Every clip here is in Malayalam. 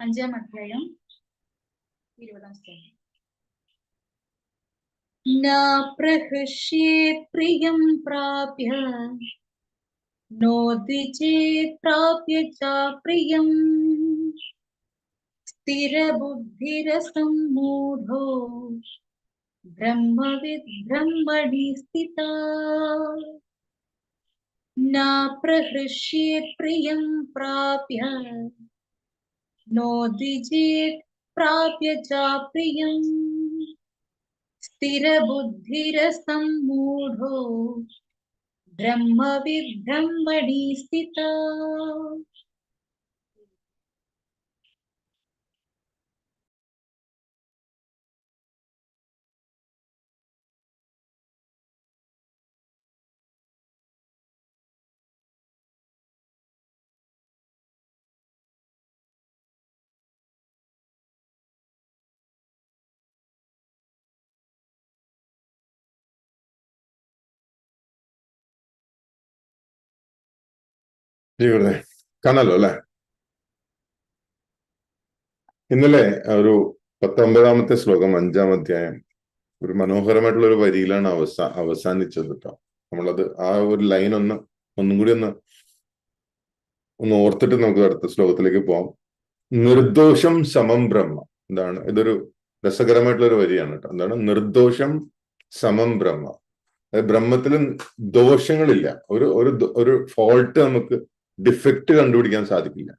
അഞ്ചാം അധ്യായം ഇരുപതാം സ്ഥലം न प्रहृष्ये प्रियं प्राप्य नो द्विजेत् प्राप्य च प्रियम् स्थिरबुद्धिरसम्मूढो ब्रह्मविद् ब्रह्मणि स्थिता न प्रहृष्येत् प्रियं प्राप्य नो दिजे प्राप्य चाप्रियम् ब्रह्म विभ्रमणी स्थिता। ഇവിടെ കാണാലോ അല്ലെ? ഇന്നലെ ഒരു പത്തൊമ്പതാമത്തെ ശ്ലോകം അഞ്ചാം അധ്യായം ഒരു മനോഹരമായിട്ടുള്ള ഒരു വരിയിലാണ് അവസാ അവസാനിച്ചത് കേട്ടോ നമ്മളത് ആ ഒരു ലൈൻ ഒന്ന് ഒന്നും കൂടി ഒന്ന് ഒന്ന് ഓർത്തിട്ട് നമുക്ക് അടുത്ത ശ്ലോകത്തിലേക്ക് പോവാം. നിർദോഷം സമം ബ്രഹ്മ. എന്താണ് ഇതൊരു രസകരമായിട്ടുള്ള ഒരു വരിയാണ് കേട്ടോ എന്താണ്? നിർദോഷം സമം ബ്രഹ്മ. അതായത് ബ്രഹ്മത്തിൽ ദോഷങ്ങളില്ല. ഒരു ഒരു ഒരു ഫോൾട്ട് നമുക്ക് ഡിഫക്റ്റ് കണ്ടുപിടിക്കാൻ സാധിക്കില്ല.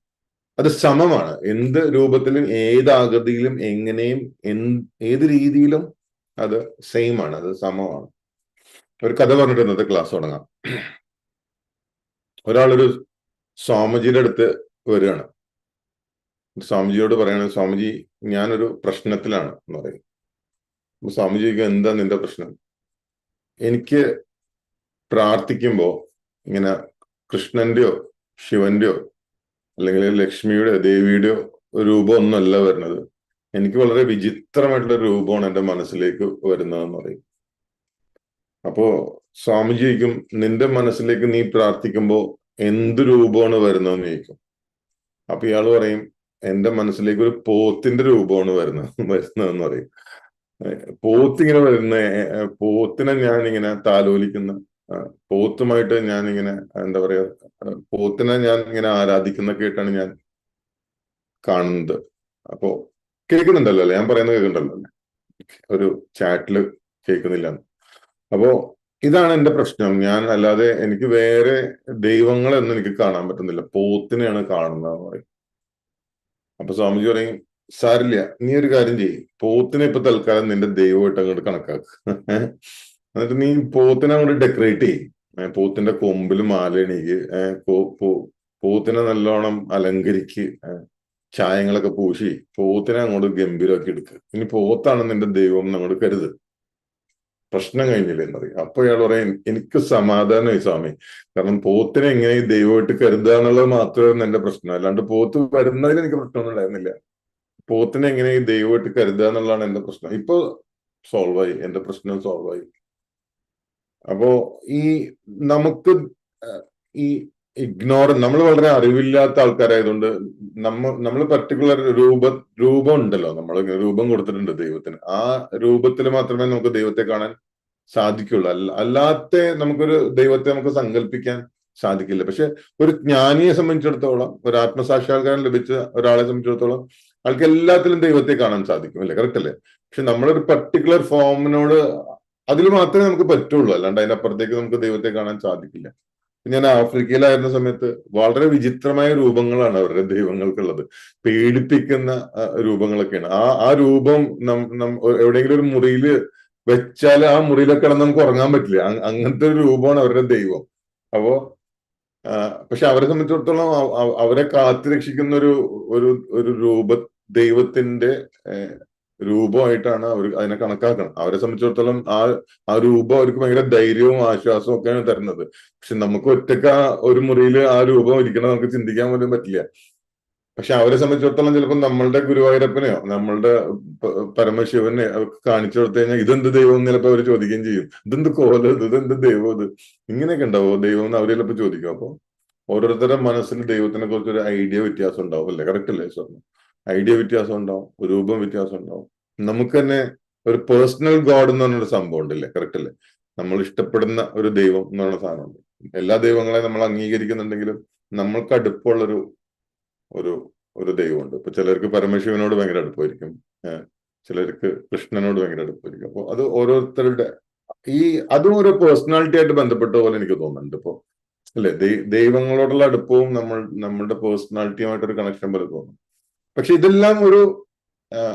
അത് സമമാണ്. എന്ത് രൂപത്തിലും ഏത് ആകൃതിയിലും എങ്ങനെയും ഏത് രീതിയിലും അത് സെയിം ആണ്. അത് സമമാണ്. ഒരു കഥ പറഞ്ഞിട്ട് ഇന്നത്തെ ക്ലാസ് തുടങ്ങാം. ഒരാളൊരു സ്വാമിജിയുടെ അടുത്ത് വരികയാണ്. സ്വാമിജിയോട് പറയാണ് സ്വാമിജി ഞാനൊരു പ്രശ്നത്തിലാണ് എന്ന് പറയും. അപ്പൊ സ്വാമിജിക്ക് എന്താ നിന്റെ പ്രശ്നം? എനിക്ക് പ്രാർത്ഥിക്കുമ്പോ ഇങ്ങനെ കൃഷ്ണന്റെയോ ശിവന്റെയോ അല്ലെങ്കിൽ ലക്ഷ്മിയുടെ ദേവിയുടെയോ രൂപം ഒന്നല്ല വരുന്നത്. എനിക്ക് വളരെ വിചിത്രമായിട്ടുള്ള രൂപമാണ് എന്റെ മനസ്സിലേക്ക് വരുന്നതെന്ന് പറയും. അപ്പോ സ്വാമിജി ചോദിക്കും നിന്റെ മനസ്സിലേക്ക് നീ പ്രാർത്ഥിക്കുമ്പോൾ എന്ത് രൂപമാണ് വരുന്നതെന്ന് ചോദിക്കും. അപ്പൊ ഇയാൾ പറയും എന്റെ മനസ്സിലേക്ക് ഒരു പോത്തിന്റെ രൂപമാണ് വരുന്നത് വരുന്നതെന്ന് പറയും. പോത്തിങ്ങനെ വരുന്ന പോത്തിനെ ഞാൻ ഇങ്ങനെ താലോലിക്കുന്ന പോത്തുമായിട്ട് ഞാൻ ഇങ്ങനെ എന്താ പറയാ പോത്തിനെ ഞാൻ ഇങ്ങനെ ആരാധിക്കുന്നൊക്കെയായിട്ടാണ് ഞാൻ കാണുന്നത്. അപ്പോ കേൾക്കുന്നുണ്ടല്ലോ അല്ലേ? ഞാൻ പറയുന്നത് കേൾക്കുന്നുണ്ടല്ലോ അല്ലേ? ഒരു ചാറ്റിൽ കേൾക്കുന്നില്ല അപ്പോ ഇതാണ് എന്റെ പ്രശ്നം. ഞാൻ അല്ലാതെ എനിക്ക് വേറെ ദൈവങ്ങളൊന്നും എനിക്ക് കാണാൻ പറ്റുന്നില്ല. പോത്തിനെയാണ് കാണുന്നത് പറയും. അപ്പൊ സ്വാമിജി പറയും സാരില്ല നീ ഒരു കാര്യം ചെയ്യ്. പോത്തിനെ ഇപ്പൊ തൽക്കാലം നിന്റെ ദൈവമായിട്ട് അങ്ങോട്ട് കണക്കാക്ക്. എന്നിട്ട് നീ പോത്തിനെ അങ്ങോട്ട് ഡെക്കറേറ്റ് ചെയ്യും. പോത്തിന്റെ കൊമ്പിൽ മാല എണീക്ക് ഏ, പോ- പോ- പോത്തിനെ നല്ലോണം അലങ്കരിക്ക് ചായങ്ങളൊക്കെ പൂശി പോത്തിനെ അങ്ങോട്ട് ഗംഭീരമാക്കി എടുക്കുക ഇനി പോത്താണ് നിന്റെ ദൈവം അങ്ങോട്ട് കരുത്. പ്രശ്നം കഴിഞ്ഞില്ലേ എന്നറിയാം അപ്പൊ ഇയാൾ പറയും എനിക്ക് സമാധാനമായി സ്വാമി. കാരണം പോത്തിനെ എങ്ങനെ ദൈവമായിട്ട് കരുതുക എന്നുള്ളത് മാത്രമേ എന്റെ പ്രശ്നം. അല്ലാണ്ട് പോത്ത് വരുന്നതിൽ എനിക്ക് പ്രശ്നമൊന്നും ഉണ്ടായിരുന്നില്ല. പോത്തിനെ എങ്ങനെ ദൈവമായിട്ട് കരുതുക എന്നുള്ളതാണ് എന്റെ പ്രശ്നം. ഇപ്പൊ സോൾവ് ആയി. എന്റെ പ്രശ്നം സോൾവ് ആയി. അപ്പോ ഈ നമുക്ക് ഈ ഇഗ്നോർ നമ്മൾ വളരെ അറിവില്ലാത്ത ആൾക്കാരായതുകൊണ്ട് നമ്മ നമ്മൾ പർട്ടിക്കുലർ രൂപ രൂപം ഉണ്ടല്ലോ. നമ്മൾ രൂപം കൊടുത്തിട്ടുണ്ട് ദൈവത്തിന്. ആ രൂപത്തിൽ മാത്രമേ നമുക്ക് ദൈവത്തെ കാണാൻ സാധിക്കുള്ളൂ. അല്ല അല്ലാത്ത നമുക്കൊരു ദൈവത്തെ നമുക്ക് സങ്കല്പിക്കാൻ സാധിക്കില്ല. പക്ഷെ ഒരു ജ്ഞാനിയെ സംബന്ധിച്ചിടത്തോളം ഒരു ആത്മസാക്ഷാത്കാരം ലഭിച്ച ഒരാളെ സംബന്ധിച്ചിടത്തോളം ആൾക്ക് എല്ലാത്തിലും ദൈവത്തെ കാണാൻ സാധിക്കും അല്ലേ? കറക്റ്റ് അല്ലേ? പക്ഷെ നമ്മളൊരു പർട്ടിക്കുലർ ഫോമിനോട് അതിൽ മാത്രമേ നമുക്ക് പറ്റുള്ളൂ. അല്ലാണ്ട് അതിനപ്പുറത്തേക്ക് നമുക്ക് ദൈവത്തെ കാണാൻ സാധിക്കില്ല. ഞാൻ ആഫ്രിക്കയിലായിരുന്ന സമയത്ത് വളരെ വിചിത്രമായ രൂപങ്ങളാണ് അവരുടെ ദൈവങ്ങൾക്കുള്ളത്. പേടിപ്പിക്കുന്ന രൂപങ്ങളൊക്കെയാണ്. ആ ആ രൂപം എവിടെയെങ്കിലും ഒരു മുറിയിൽ വെച്ചാൽ ആ മുറിയിലൊക്കെ കിടന്ന് നമുക്ക് ഉറങ്ങാൻ പറ്റില്ല. അങ്ങനത്തെ ഒരു രൂപമാണ് അവരുടെ ദൈവം. അപ്പോ പക്ഷെ അവരെ സംബന്ധിച്ചിടത്തോളം അവ- അവ- അവരെ കാത്തു രക്ഷിക്കുന്ന ഒരു ഒരു രൂപ ദൈവത്തിന്റെ രൂപമായിട്ടാണ് അവർ അതിനെ കണക്കാക്കണം അവരെ സംബന്ധിച്ചിടത്തോളം ആ ആ രൂപം അവർക്ക് ഭയങ്കര ധൈര്യവും ആശ്വാസവും ഒക്കെയാണ് തരുന്നത്. പക്ഷെ നമുക്ക് ഒറ്റയ്ക്ക് ഒരു മുറിയിൽ ആ രൂപം ഇരിക്കണം നമുക്ക് ചിന്തിക്കാൻ പോലും പറ്റില്ല. പക്ഷെ അവരെ സംബന്ധിച്ചിടത്തോളം ചിലപ്പോൾ നമ്മളുടെ ഗുരുവായൂരപ്പനെയോ നമ്മളുടെ പരമശിവനെ കാണിച്ചു കൊടുത്തു കഴിഞ്ഞാൽ ഇതെന്ത് ദൈവം എന്ന് ചിലപ്പോൾ അവർ ചോദിക്കുകയും ചെയ്യും. ഇതെന്ത് കോല ഇത്? ഇതെന്ത് ദൈവം ഇത്? ഇങ്ങനെയൊക്കെ ഉണ്ടാവോ? ദൈവം എന്ന് അവർ ചിലപ്പോൾ ചോദിക്കും. അപ്പൊ ഓരോരുത്തരുടെ മനസ്സിൽ ദൈവത്തിനെ കുറിച്ചൊരു ഐഡിയ വ്യത്യാസം ഉണ്ടാവും. അല്ലേ? കറക്റ്റ് അല്ലേ സ്വർണം ഐഡിയ വ്യത്യാസം ഉണ്ടാവും രൂപം വ്യത്യാസം ഉണ്ടാവും. നമുക്ക് തന്നെ ഒരു പേഴ്സണൽ ഗോഡ് എന്ന് പറഞ്ഞൊരു സംഭവം ഉണ്ടല്ലേ? കറക്റ്റ് അല്ലേ? നമ്മൾ ഇഷ്ടപ്പെടുന്ന ഒരു ദൈവം എന്ന് പറയുന്ന സാധനമുണ്ട്. എല്ലാ ദൈവങ്ങളെയും നമ്മൾ അംഗീകരിക്കുന്നുണ്ടെങ്കിലും നമ്മൾക്ക് അടുപ്പമുള്ളൊരു ഒരു ഒരു ദൈവമുണ്ട്. ഇപ്പൊ ചിലർക്ക് പരമശിവനോട് ഭയങ്കര അടുപ്പമായിരിക്കും ചിലർക്ക് കൃഷ്ണനോട് ഭയങ്കര അടുപ്പമായിരിക്കും അപ്പോൾ അത് ഓരോരുത്തരുടെ ഈ അതും ഒരു പേഴ്സണാലിറ്റി ആയിട്ട് ബന്ധപ്പെട്ട പോലെ എനിക്ക് തോന്നുന്നുണ്ട് ഇപ്പോ. അല്ലെ? ദൈവങ്ങളോടുള്ള അടുപ്പവും നമ്മൾ നമ്മളുടെ പേഴ്സണാലിറ്റിയുമായിട്ടൊരു കണക്ഷൻ പോലെ തോന്നും. പക്ഷെ ഇതെല്ലാം ഒരു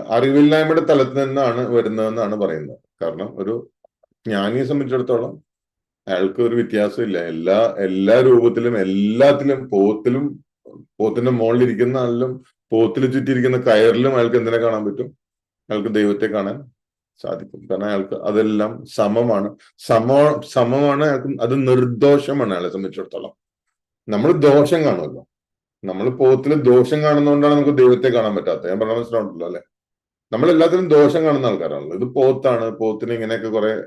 അറിവില്ലായ്മയുടെ തലത്തിൽ നിന്നാണ് വരുന്നതെന്നാണ് പറയുന്നത്. കാരണം ഒരു ജ്ഞാനിയെ സംബന്ധിച്ചിടത്തോളം അയാൾക്ക് ഒരു വ്യത്യാസമില്ല. എല്ലാ എല്ലാ രൂപത്തിലും എല്ലാത്തിലും പോത്തിലും പോത്തിന്റെ മുകളിലിരിക്കുന്ന ആളിലും പോത്തിൽ ചുറ്റിയിരിക്കുന്ന കയറിലും അയാൾക്ക് എന്തിനെ കാണാൻ പറ്റും? അയാൾക്ക് ദൈവത്തെ കാണാൻ സാധിക്കും. കാരണം അയാൾക്ക് അതെല്ലാം സമമാണ്. സമ സമമാണ് അയാൾക്ക് അത് നിർദോഷമാണ് അയാളെ സംബന്ധിച്ചിടത്തോളം. നമ്മൾ ദോഷം കാണുമല്ലോ. നമ്മൾ പോത്തിൽ ദോഷം കാണുന്നതുകൊണ്ടാണ് നമുക്ക് ദൈവത്തെ കാണാൻ പറ്റാത്തത്. ഞാൻ പറഞ്ഞ മനസ്സിലാവുണ്ടല്ലോ അല്ലെ? നമ്മൾ എല്ലാത്തിനും ദോഷം കാണുന്ന ആൾക്കാരാണല്ലോ. ഇത് പോത്താണ്. പോത്തിന് ഇങ്ങനെയൊക്കെ കുറെ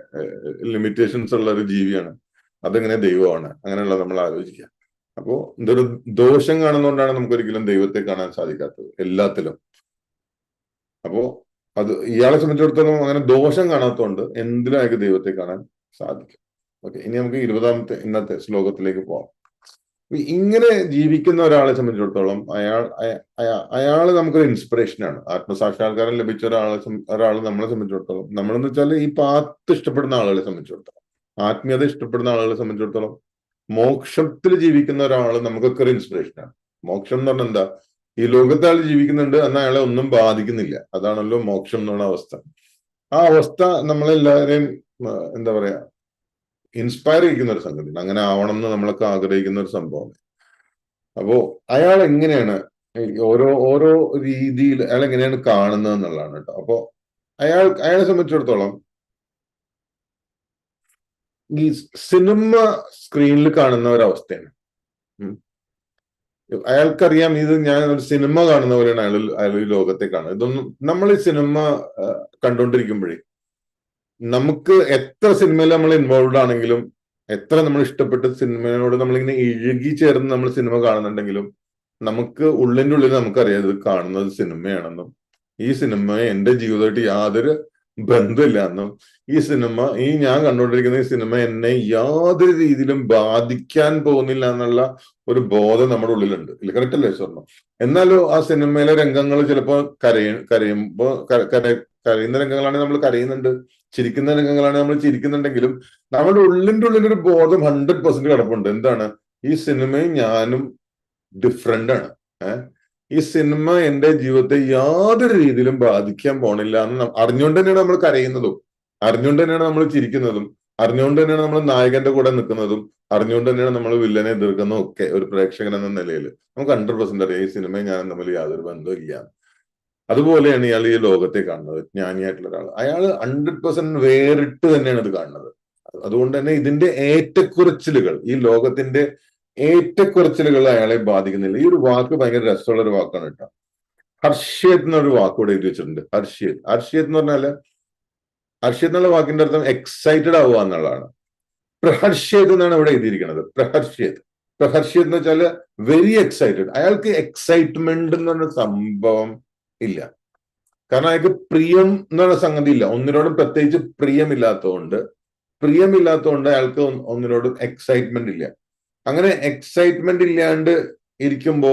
ലിമിറ്റേഷൻസ് ഉള്ള ഒരു ജീവിയാണ്. അതെങ്ങനെ ദൈവമാണ്? അങ്ങനെയുള്ള നമ്മൾ ആലോചിക്കുക. അപ്പോ ഇതൊരു ദോഷം കാണുന്നതുകൊണ്ടാണ് നമുക്ക് ഒരിക്കലും ദൈവത്തെ കാണാൻ സാധിക്കാത്തത്. എല്ലാത്തിലും. അപ്പോ അത് ഇയാളെ സംബന്ധിച്ചിടത്തോളം അങ്ങനെ ദോഷം കാണാത്തതുകൊണ്ട് എന്തിലും അയാൾക്ക് ദൈവത്തെ കാണാൻ സാധിക്കും? ഓക്കെ ഇനി നമുക്ക് ഇരുപതാമത്തെ ഇന്നത്തെ ശ്ലോകത്തിലേക്ക് പോവാം. ഇങ്ങനെ ജീവിക്കുന്ന ഒരാളെ സംബന്ധിച്ചിടത്തോളം അയാൾ അയാൾ നമുക്കൊരു ഇൻസ്പിറേഷൻ ആണ്. ആത്മസാക്ഷാത്കാരം ലഭിച്ച ഒരാളെ ഒരാൾ നമ്മളെ സംബന്ധിച്ചിടത്തോളം. നമ്മളെന്ന് വെച്ചാൽ ഈ പാത്ത് ഇഷ്ടപ്പെടുന്ന ആളുകളെ സംബന്ധിച്ചിടത്തോളം ആത്മീയത ഇഷ്ടപ്പെടുന്ന ആളുകളെ സംബന്ധിച്ചിടത്തോളം മോക്ഷത്തിൽ ജീവിക്കുന്ന ഒരാൾ നമുക്കൊക്കെ ഒരു ഇൻസ്പിറേഷനാണ് മോക്ഷം എന്ന് പറഞ്ഞാൽ എന്താ? ഈ ലോകത്തെ ആൾ ജീവിക്കുന്നുണ്ട് എന്നാൽ അയാളെ ഒന്നും ബാധിക്കുന്നില്ല. അതാണല്ലോ മോക്ഷം എന്നുള്ള അവസ്ഥ. ആ അവസ്ഥ നമ്മളെല്ലാവരെയും എന്താ പറയാ ഇൻസ്പയർ ചെയ്യുന്ന ഒരു സംഗതി. അങ്ങനെ ആവണം എന്ന് നമ്മളൊക്കെ ആഗ്രഹിക്കുന്ന ഒരു സംഭവം അപ്പോ അയാൾ എങ്ങനെയാണ് ഓരോ ഓരോ രീതിയിൽ അയാൾ എങ്ങനെയാണ് കാണുന്നത് എന്നുള്ളതാണ് കേട്ടോ. അപ്പോ അയാൾ അയാളെ സംബന്ധിച്ചിടത്തോളം ഈ സിനിമ സ്ക്രീനിൽ കാണുന്ന ഒരവസ്ഥയാണ്. അയാൾക്കറിയാം ഇത് ഞാൻ ഒരു സിനിമ കാണുന്ന പോലെയാണ് അയാൾ അയാൾ ഈ ലോകത്തെ കാണുന്നത്. ഇതൊന്നും നമ്മൾ ഈ സിനിമ കണ്ടുകൊണ്ടിരിക്കുമ്പോഴേ നമുക്ക് എത്ര സിനിമയിൽ നമ്മൾ ഇൻവോൾവ് ആണെങ്കിലും എത്ര നമ്മൾ ഇഷ്ടപ്പെട്ട സിനിമയോട് നമ്മളിങ്ങനെ ഇഴുകി ചേർന്ന് നമ്മൾ സിനിമ കാണുന്നുണ്ടെങ്കിലും നമുക്ക് ഉള്ളിന്റെ ഉള്ളിൽ നമുക്കറിയാം ഇത് കാണുന്നത് സിനിമയാണെന്നും ഈ സിനിമ എന്റെ ജീവിതമായിട്ട് യാതൊരു ബന്ധമില്ല എന്നും ഈ സിനിമ ഈ ഞാൻ കണ്ടുകൊണ്ടിരിക്കുന്ന ഈ സിനിമ എന്നെ യാതൊരു രീതിയിലും ബാധിക്കാൻ പോകുന്നില്ല എന്നുള്ള ഒരു ബോധം നമ്മുടെ ഉള്ളിലുണ്ട്. ഇല്ല കറക്റ്റ് അല്ലേ സ്വർണം? എന്നാലും ആ സിനിമയിലെ രംഗങ്ങൾ ചിലപ്പോൾ കരയ കരയുമ്പോ കരയുന്ന രംഗങ്ങളാണെങ്കിൽ നമ്മൾ കരയുന്നുണ്ട്. ചിരിക്കുന്ന രംഗങ്ങളാണ് നമ്മൾ ചിരിക്കുന്നുണ്ടെങ്കിലും നമ്മുടെ ഉള്ളിന്റെ ഒരു ബോധം ഹൺഡ്രഡ് പെർസെന്റ് കിടപ്പുണ്ട്. എന്താണ്? ഈ സിനിമയും ഞാനും ഡിഫറെന്റ് ആണ്. ഈ സിനിമ എന്റെ ജീവിതത്തെ യാതൊരു രീതിയിലും ബാധിക്കാൻ പോണില്ല എന്ന് അറിഞ്ഞുകൊണ്ട് തന്നെയാണ് നമ്മൾ കരയുന്നതും. അറിഞ്ഞുകൊണ്ട് തന്നെയാണ് നമ്മൾ ചിരിക്കുന്നതും. അറിഞ്ഞുകൊണ്ട് തന്നെയാണ് നമ്മൾ നായകന്റെ കൂടെ നിൽക്കുന്നതും. അറിഞ്ഞുകൊണ്ട് തന്നെയാണ് നമ്മൾ വില്ലനെ എതിർക്കുന്നതും ഒക്കെ ഒരു പ്രേക്ഷകൻ എന്ന നിലയിൽ. നമുക്ക് ഹൺഡ്രഡ് പെർസെന്റ് അറിയാം ഈ സിനിമയും ഞാനും തമ്മിൽ യാതൊരു ബന്ധവും ഇല്ല അതുപോലെയാണ് ഇയാൾ ഈ ലോകത്തെ കാണുന്നത് ജ്ഞാനിയായിട്ടുള്ള ഒരാൾ. അയാൾ ഹൺഡ്രഡ് പെർസെന്റ് വേറിട്ട് തന്നെയാണ് ഇത് കാണുന്നത്. അതുകൊണ്ട് തന്നെ ഇതിന്റെ ഏറ്റക്കുറച്ചിലുകൾ ഈ ലോകത്തിന്റെ ഏറ്റക്കുറച്ചിലുകൾ അയാളെ ബാധിക്കുന്നില്ല. ഈ ഒരു വാക്ക് ഭയങ്കര രസമുള്ള ഒരു വാക്കാണ് കേട്ടോ. ഹർഷ്യത് എന്നൊരു വാക്ക് കൂടെ എഴുതി വെച്ചിട്ടുണ്ട്. ഹർഷ്യത്. ഹർഷ്യത് എന്ന് പറഞ്ഞാൽ ഹർഷ്യത് എന്നുള്ള വാക്കിന്റെ അർത്ഥം എക്സൈറ്റഡ് ആവുക എന്നുള്ളതാണ്. പ്രഹർഷ്യത് എന്നാണ് ഇവിടെ എഴുതിയിരിക്കുന്നത്. പ്രഹർഷ്യത്. പ്രഹർഷ്യത് എന്ന് വെച്ചാൽ വെരി എക്സൈറ്റഡ് അയാൾക്ക് എക്സൈറ്റ്മെന്റ് എന്ന് പറഞ്ഞ സംഭവം ഇല്ല. കാരണം അയാൾക്ക് പ്രിയം എന്നുള്ള സംഗതി ഇല്ല. ഒന്നിനോടും പ്രത്യേകിച്ച് പ്രിയമില്ലാത്തതുകൊണ്ട് പ്രിയമില്ലാത്തതുകൊണ്ട് അയാൾക്ക് ഒന്നിനോടും എക്സൈറ്റ്മെന്റ് ഇല്ല. അങ്ങനെ എക്സൈറ്റ്മെന്റ് ഇല്ലാണ്ട് ഇരിക്കുമ്പോ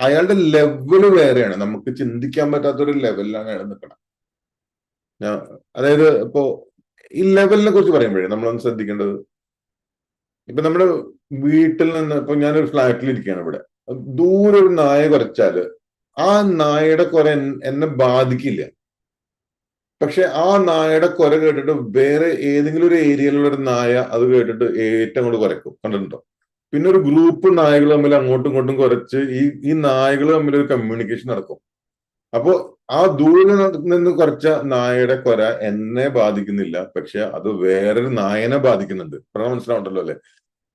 അയാളുടെ ലെവൽ വേറെയാണ്. നമുക്ക് ചിന്തിക്കാൻ പറ്റാത്തൊരു ലെവലിലാണ് അയാൾ നിൽക്കണം അതായത് ഇപ്പോ ഈ ലെവലിനെ കുറിച്ച് പറയുമ്പോഴേ നമ്മളൊന്ന് ശ്രദ്ധിക്കേണ്ടത് ഇപ്പൊ നമ്മുടെ വീട്ടിൽ നിന്ന് ഇപ്പൊ ഞാനൊരു ഫ്ലാറ്റിൽ ഇരിക്കുകയാണ് ഇവിടെ. ദൂരെ ഒരു നായ കുറച്ചാൽ ആ നായയുടെ കൊര എന്നെ ബാധിക്കില്ല. പക്ഷെ ആ നായയുടെ കൊര കേട്ടിട്ട് വേറെ ഏതെങ്കിലും ഒരു ഏരിയയിലുള്ള ഒരു നായ അത് കേട്ടിട്ട് ഏറ്റവും കൂടെ കുരക്കും. കണ്ടിട്ടുണ്ടോ? പിന്നെ ഒരു ഗ്രൂപ്പ് നായകൾ തമ്മിൽ അങ്ങോട്ടും ഇങ്ങോട്ടും കുറച്ച് ഈ ഈ നായകൾ തമ്മിൽ ഒരു കമ്മ്യൂണിക്കേഷൻ നടക്കും. അപ്പോ ആ ദൂരെ നിന്ന് കുറച്ച നായയുടെ കൊര എന്നെ ബാധിക്കുന്നില്ല. പക്ഷെ അത് വേറൊരു നായനെ ബാധിക്കുന്നുണ്ട്. പറഞ്ഞാൽ മനസ്സിലാവണ്ടല്ലോ അല്ലെ?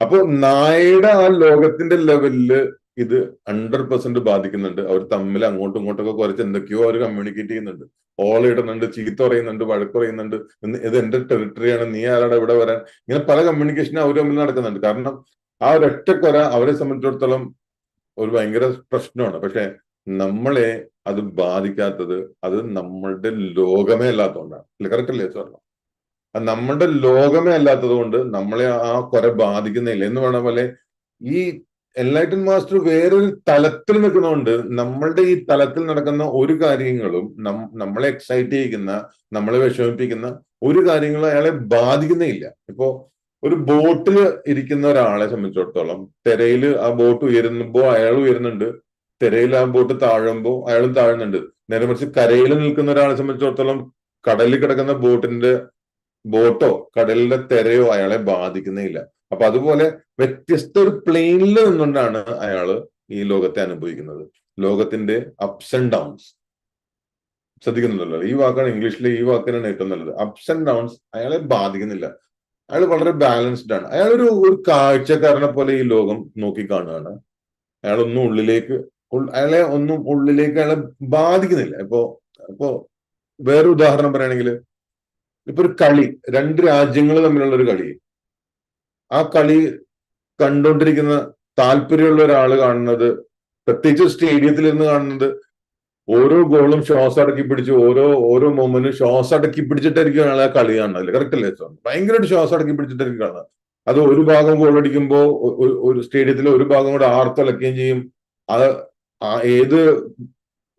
അപ്പൊ നായയുടെ ആ ലോകത്തിന്റെ ലെവലിൽ ഇത് ഹൺഡ്രഡ് പെർസെന്റ് ബാധിക്കുന്നുണ്ട്. അവർ തമ്മിൽ അങ്ങോട്ടും ഇങ്ങോട്ടൊക്കെ കുറച്ച് എന്തൊക്കെയോ അവർ കമ്മ്യൂണിക്കേറ്റ് ചെയ്യുന്നുണ്ട്. ഓൾ ഇടുന്നുണ്ട് ചീത്ത പറയുന്നുണ്ട് വഴക്ക് പറയുന്നുണ്ട്. ഇത് എന്റെ ടെറിട്ടറിയാണ് നീ ആരാടെ ഇവിടെ വരാൻ? ഇങ്ങനെ പല കമ്മ്യൂണിക്കേഷനും അവർ തമ്മിൽ നടക്കുന്നുണ്ട്. കാരണം ആ ഒരൊറ്റ കൊര അവരെ സംബന്ധിച്ചിടത്തോളം ഒരു ഭയങ്കര പ്രശ്നമാണ്. പക്ഷെ നമ്മളെ അത് ബാധിക്കാത്തത് അത് നമ്മളുടെ ലോകമേ അല്ലാത്തതുകൊണ്ടാണ്. അല്ലെ? കറക്റ്റ് അല്ലേ സ്വർണം അത് നമ്മുടെ ലോകമേ അല്ലാത്തത് കൊണ്ട് നമ്മളെ ആ കുറെ ബാധിക്കുന്നില്ല. എന്ന് പറഞ്ഞ പോലെ ഈ എൻലൈറ്റൻ മാസ്റ്റർ വേറൊരു തലത്തിൽ നിൽക്കുന്നതുകൊണ്ട് നമ്മളുടെ ഈ തലത്തിൽ നടക്കുന്ന ഒരു കാര്യങ്ങളും നമ്മളെ എക്സൈറ്റ് ചെയ്യിക്കുന്ന നമ്മളെ വിഷമിപ്പിക്കുന്ന ഒരു കാര്യങ്ങളും അയാളെ ബാധിക്കുന്നേ ഇല്ല ഇപ്പോ ഒരു ബോട്ടിൽ ഇരിക്കുന്ന ഒരാളെ സംബന്ധിച്ചിടത്തോളം തിരയിൽ ആ ബോട്ട് ഉയരുമ്പോ അയാൾ ഉയരുന്നുണ്ട് തിരയിൽ ആ ബോട്ട് താഴുമ്പോ അയാളും താഴുന്നുണ്ട്. നേരെ മറിച്ച് കരയിൽ നിൽക്കുന്ന ഒരാളെ സംബന്ധിച്ചിടത്തോളം കടലിൽ കിടക്കുന്ന ബോട്ടിന്റെ ബോട്ടോ കടലിന്റെ തിരയോ അയാളെ ബാധിക്കുന്നില്ല അപ്പൊ അതുപോലെ വ്യത്യസ്ത ഒരു പ്ലെയിനിൽ നിന്നുകൊണ്ടാണ് അയാൾ ഈ ലോകത്തെ അനുഭവിക്കുന്നത്. ലോകത്തിന്റെ അപ്സ് ആൻഡ് ഡൗൺസ് ശ്രദ്ധിക്കുന്നുണ്ടല്ലോ. ഈ വാക്കാണ് ഇംഗ്ലീഷിലെ ഈ വാക്കിനാണ് ഏറ്റവും നല്ലത്. അപ്സ് ആൻഡ് ഡൗൺസ് അയാളെ ബാധിക്കുന്നില്ല. അയാൾ വളരെ ബാലൻസ്ഡ് ആണ്. അയാൾ ഒരു ഒരു കാഴ്ചക്കാരനെ പോലെ ഈ ലോകം നോക്കി കാണുകയാണ്. അയാൾ ഒന്നും ഉള്ളിലേക്ക് അയാളെ ഒന്നും ഉള്ളിലേക്ക് അയാളെ ബാധിക്കുന്നില്ല. ഇപ്പോ ഇപ്പോ വേറൊരു ഉദാഹരണം പറയുകയാണെങ്കിൽ ഇപ്പൊ ഒരു കളി രണ്ട് രാജ്യങ്ങൾ തമ്മിലുള്ള ഒരു കളി. ആ കളി കണ്ടുകൊണ്ടിരിക്കുന്ന താല്പര്യമുള്ള ഒരാൾ കാണുന്നത് പ്രത്യേകിച്ച് സ്റ്റേഡിയത്തിൽ നിന്ന് കാണുന്നത് ഓരോ ഗോളും ശ്വാസം അടക്കി പിടിച്ച് ഓരോ ഓരോ മൊമെന്റും ശ്വാസം അടക്കി പിടിച്ചിട്ടായിരിക്കും അയാൾ ആ കളി കാണുന്നത്. കറക്റ്റ് അല്ലേ ഭയങ്കരമായിട്ട് ശ്വാസം അടക്കി പിടിച്ചിട്ടായിരിക്കും കാണുന്നത്. അത് ഒരു ഭാഗം ഗോൾ അടിക്കുമ്പോൾ ഒരു സ്റ്റേഡിയത്തിലെ ഒരു ഭാഗം കൂടെ ആർത്തലക്കുകയും ചെയ്യും. അത് ഏത്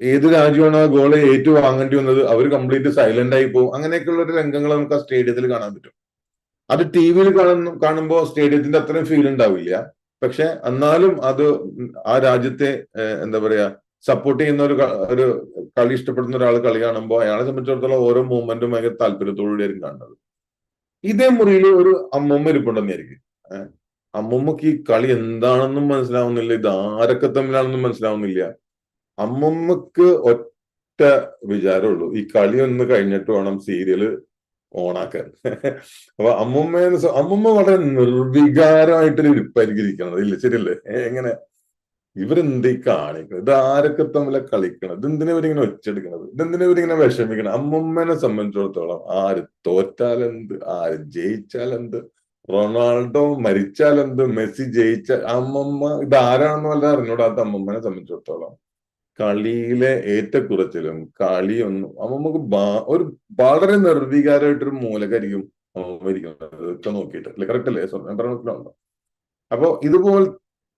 ഏത് രാജ്യമാണ് ആ ഗോൾ ഏറ്റു വാങ്ങേണ്ടി വന്നത്? അവർ കംപ്ലീറ്റ് സൈലന്റ് ആയി പോകും. അങ്ങനെയൊക്കെയുള്ള ഒരു രംഗങ്ങൾ നമുക്ക് ആ സ്റ്റേഡിയത്തിൽ കാണാൻ പറ്റും. അത് ടി വിയിൽ കാണുന്ന കാണുമ്പോൾ സ്റ്റേഡിയത്തിന്റെ അത്രയും ഫീൽ ഉണ്ടാവില്ല. പക്ഷെ എന്നാലും അത് ആ രാജ്യത്തെ എന്താ പറയാ സപ്പോർട്ട് ചെയ്യുന്ന ഒരു ഒരു കളി ഇഷ്ടപ്പെടുന്ന ഒരാൾ കളി കാണുമ്പോൾ അയാളെ സംബന്ധിച്ചിടത്തോളം ഓരോ മൂവ്മെന്റും ഭയങ്കര താല്പര്യത്തോടുകൂടിയായിരിക്കും കാണുന്നത്. ഇതേ മുറിയിൽ ഒരു അമ്മമ്മ ഇരിപ്പുണ്ടെന്നായിരിക്കും. അമ്മമ്മക്ക് ഈ കളി എന്താണെന്നും മനസ്സിലാവുന്നില്ല. ഇത് ആരൊക്കെ തമ്മിലാണെന്നും മനസ്സിലാവുന്നില്ല. അമ്മമ്മക്ക് ഒറ്റ വിചാരമുള്ളൂ. ഈ കളി ഒന്ന് കഴിഞ്ഞിട്ട് വേണം സീരിയൽ ഓണാക്കാൻ അപ്പൊ അമ്മൂമ്മേന്ന് അമ്മമ്മ വളരെ നിർവികാരമായിട്ടൊരു ഇരിപ്പായിരിക്കും ഇരിക്കണത് ഇല്ല? ശരിയല്ലേ? എങ്ങനെ? ഇവരെന്തീ കാണിക്കണം ഇത് ആരൊക്കെ തമ്മിലെ കളിക്കണം ഇതെന്തിനാ ഇവരിങ്ങനെ ഒച്ചെടുക്കണത് ഇതെന്തിനാ ഇവരിങ്ങനെ വിഷമിക്കണം അമ്മമ്മേനെ സംബന്ധിച്ചിടത്തോളം ആര് തോറ്റാലെന്ത്? ആര് ജയിച്ചാലെന്ത്? റൊണാൾഡോ മരിച്ചാലെന്ത്? മെസ്സി ജയിച്ചാൽ അമ്മമ്മ ഇത് ആരാണെന്ന് വല്ല അറിഞ്ഞൂടാത്ത അമ്മമ്മനെ സംബന്ധിച്ചിടത്തോളം? കളിയിലെ ഏറ്റക്കുറച്ചിലും കളിയൊന്നും അപ്പൊ നമുക്ക് ഒരു വളരെ നിർവികാരമായിട്ടൊരു മൂലകരിക്കും ഇരിക്കുന്നത് നോക്കിയിട്ട്. അല്ലെ? കറക്റ്റ് അല്ലേ? സ്വർണം പറഞ്ഞിട്ടുണ്ടോ അപ്പൊ ഇതുപോലെ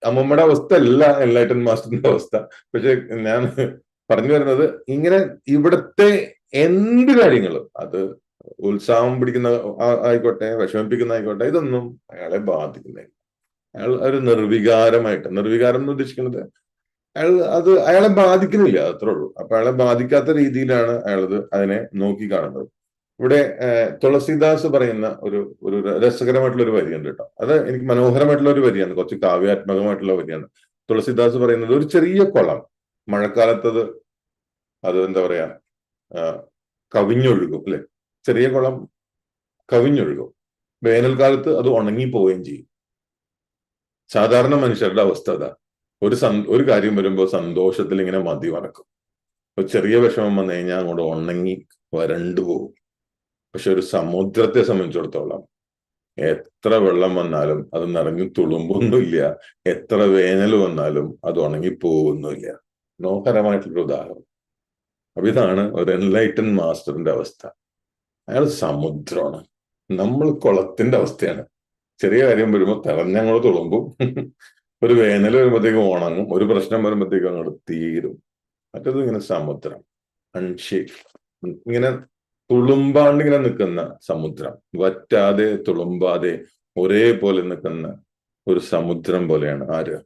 അമ്മമ്മയുടെ അവസ്ഥ അല്ല എൻലൈറ്റൻ മാസ്റ്ററിന്റെ അവസ്ഥ. പക്ഷെ ഞാൻ പറഞ്ഞു വരുന്നത് ഇങ്ങനെ ഇവിടുത്തെ എന്ത് കാര്യങ്ങളും അത് ഉത്സാഹം പിടിക്കുന്ന ആയിക്കോട്ടെ വിഷമിപ്പിക്കുന്ന ആയിക്കോട്ടെ ഇതൊന്നും അയാളെ ബാധിക്കുന്നില്ല. അയാൾ ഒരു നിർവികാരമായിട്ട് നിർവികാരം എന്ന് ഉദ്ദേശിക്കുന്നത് അയാൾ അത് അയാളെ ബാധിക്കുന്നില്ല അത്രേ ഉള്ളൂ. അപ്പൊ അയാളെ ബാധിക്കാത്ത രീതിയിലാണ് അയാളത് അതിനെ നോക്കി കാണുന്നത്. ഇവിടെ തുളസിദാസ് പറയുന്ന ഒരു ഒരു രസകരമായിട്ടുള്ള ഒരു വരിയുണ്ട് കേട്ടോ. അത് എനിക്ക് മനോഹരമായിട്ടുള്ള ഒരു വരിയാണ് കുറച്ച് കാവ്യാത്മകമായിട്ടുള്ള വരിയാണ്. തുളസിദാസ് പറയുന്നത് ഒരു ചെറിയ കുളം മഴക്കാലത്തത് അത് എന്താ പറയാ കവിഞ്ഞൊഴുകും അല്ലെ? ചെറിയ കുളം കവിഞ്ഞൊഴുകും. വേനൽക്കാലത്ത് അത് ഉണങ്ങി പോവുകയും ചെയ്യും. സാധാരണ മനുഷ്യരുടെ അവസ്ഥ അതാ. ഒരു സന് ഒരു കാര്യം വരുമ്പോൾ സന്തോഷത്തിൽ ഇങ്ങനെ മതി മറക്കും. ഒരു ചെറിയ വിഷമം വന്നു കഴിഞ്ഞാൽ അങ്ങോട്ട് ഉണങ്ങി വരണ്ടു പോകും. പക്ഷെ ഒരു സമുദ്രത്തെ സംബന്ധിച്ചിടത്തോളം എത്ര വെള്ളം വന്നാലും അത് നിറഞ്ഞു തുളുമ്പൊന്നുമില്ല. എത്ര വേനൽ വന്നാലും അത് ഉണങ്ങി പോകുന്നില്ല മനോഹരമായിട്ടുള്ള ഉദാഹരണം. അപ്പൊ ഇതാണ് ഒരു എൻലൈറ്റൻ മാസ്റ്ററിന്റെ അവസ്ഥ. അയാൾ സമുദ്രമാണ്. നമ്മൾ കുളത്തിന്റെ അവസ്ഥയാണ്. ചെറിയ കാര്യം വരുമ്പോൾ തെറഞ്ഞങ്ങോട്ട് തുളുമ്പും. ഒരു വേനൽ വരുമ്പോഴത്തേക്കും ഉണങ്ങും ഒരു പ്രശ്നം വരുമ്പോഴത്തേക്കും അങ്ങോട്ട് തീരും. മറ്റത് ഇങ്ങനെ സമുദ്രം അൺഷേക്ക് ഇങ്ങനെ തുളുമ്പാണ്ട് ഇങ്ങനെ നിൽക്കുന്ന സമുദ്രം വറ്റാതെ തുളുമ്പാതെ ഒരേപോലെ നിൽക്കുന്ന ഒരു സമുദ്രം പോലെയാണ് ആര്?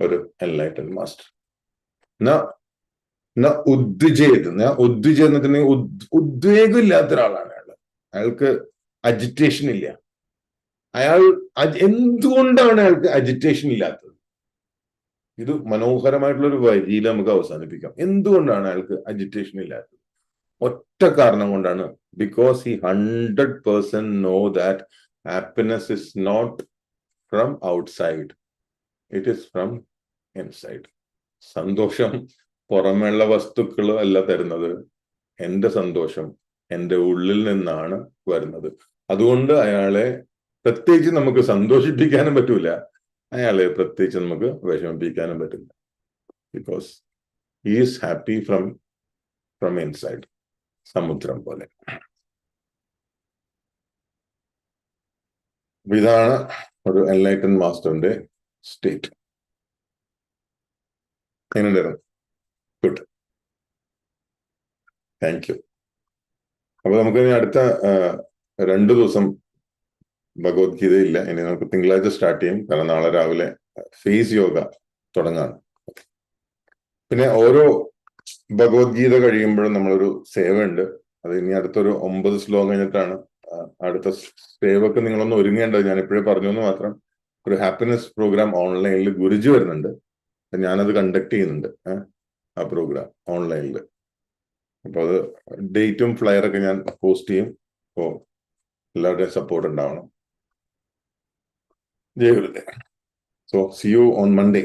ഒരു എൻലൈറ്റൻ മാസ്റ്റർ ഉദ്വിജയത് വെച്ചിട്ടുണ്ടെങ്കിൽ ഉദ്- ഉദ്വേഗം ഇല്ലാത്ത ഒരാളാണ് അയാൾ. അയാൾക്ക് അജിറ്റേഷൻ ഇല്ല. അയാൾ എന്തുകൊണ്ടാണ് അയാൾക്ക് അജിറ്റേഷൻ ഇല്ലാത്തത്? ഇത് മനോഹരമായിട്ടുള്ള ഒരു വരിയിൽ നമുക്ക് അവസാനിപ്പിക്കാം. എന്തുകൊണ്ടാണ് അയാൾക്ക് അജിറ്റേഷൻ ഇല്ലാത്തത്? ഒറ്റ കാരണം കൊണ്ടാണ്. Because he hundred percent no that happiness is not from outside it is from inside സന്തോഷം പുറമെയുള്ള വസ്തുക്കൾ അല്ല തരുന്നത്. എന്റെ സന്തോഷം എന്റെ ഉള്ളിൽ നിന്നാണ് വരുന്നത്. അതുകൊണ്ട് അയാളെ പ്രത്യേകിച്ച് നമുക്ക് സന്തോഷിപ്പിക്കാനും പറ്റൂല. അയാളെ പ്രത്യേകിച്ച് നമുക്ക് വിഷമിപ്പിക്കാനും പറ്റില്ല. Because is happy from from inside സമുദ്രം പോലെ. ഇതാണ് ഒരു എൻലൈറ്റൻ മാസ്റ്ററിന്റെ സ്റ്റേറ്റ് എങ്ങനെയുണ്ടായിരുന്നു? ഗുഡ് താങ്ക് യു അപ്പൊ നമുക്ക് അടുത്ത രണ്ടു ദിവസം ഭഗവത്ഗീത ഇല്ല ഇനി നമുക്ക് തിങ്കളാഴ്ച സ്റ്റാർട്ട് ചെയ്യും. കാരണം നാളെ രാവിലെ ഫേസ് യോഗ തുടങ്ങാണ് പിന്നെ ഓരോ ഭഗവത്ഗീത കഴിയുമ്പോഴും നമ്മളൊരു സേവ ഉണ്ട് അത് ഇനി അടുത്തൊരു ഒമ്പത് ശ്ലോകം കഴിഞ്ഞിട്ടാണ്. അടുത്ത സേവക്ക് നിങ്ങളൊന്ന് ഒരുങ്ങേണ്ടത് ഞാൻ ഇപ്പോഴേ പറഞ്ഞു എന്ന് മാത്രം. ഒരു ഹാപ്പിനെസ് പ്രോഗ്രാം ഓൺലൈനിൽ ഗുരുജി വരുന്നുണ്ട്. ഞാനത് കണ്ടക്ട് ചെയ്യുന്നുണ്ട്. ആ പ്രോഗ്രാം ഓൺലൈനിൽ അപ്പൊ അത് ഡേറ്റും ഫ്ലയറൊക്കെ ഞാൻ പോസ്റ്റ് ചെയ്യും. അപ്പോ എല്ലാവരുടെയും സപ്പോർട്ട് ഉണ്ടാവണം. ജയ Gurudeva so see you on Monday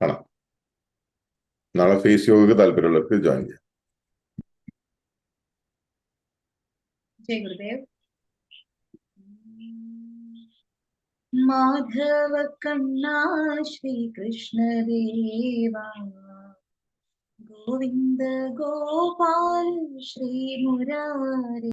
കാണാം. നാളെ ഫേസ് യോഗയ്ക്ക് താല്പര്യമുള്ളവർക്ക് ജോയിൻ ചെയ്യാം. ജയ ഗുരുദേവ്. മാധവ കണ്ണ ശ്രീകൃഷ്ണദേവ ഗോവിന്ദ ഗോപാൽ ശ്രീ മുരാരി.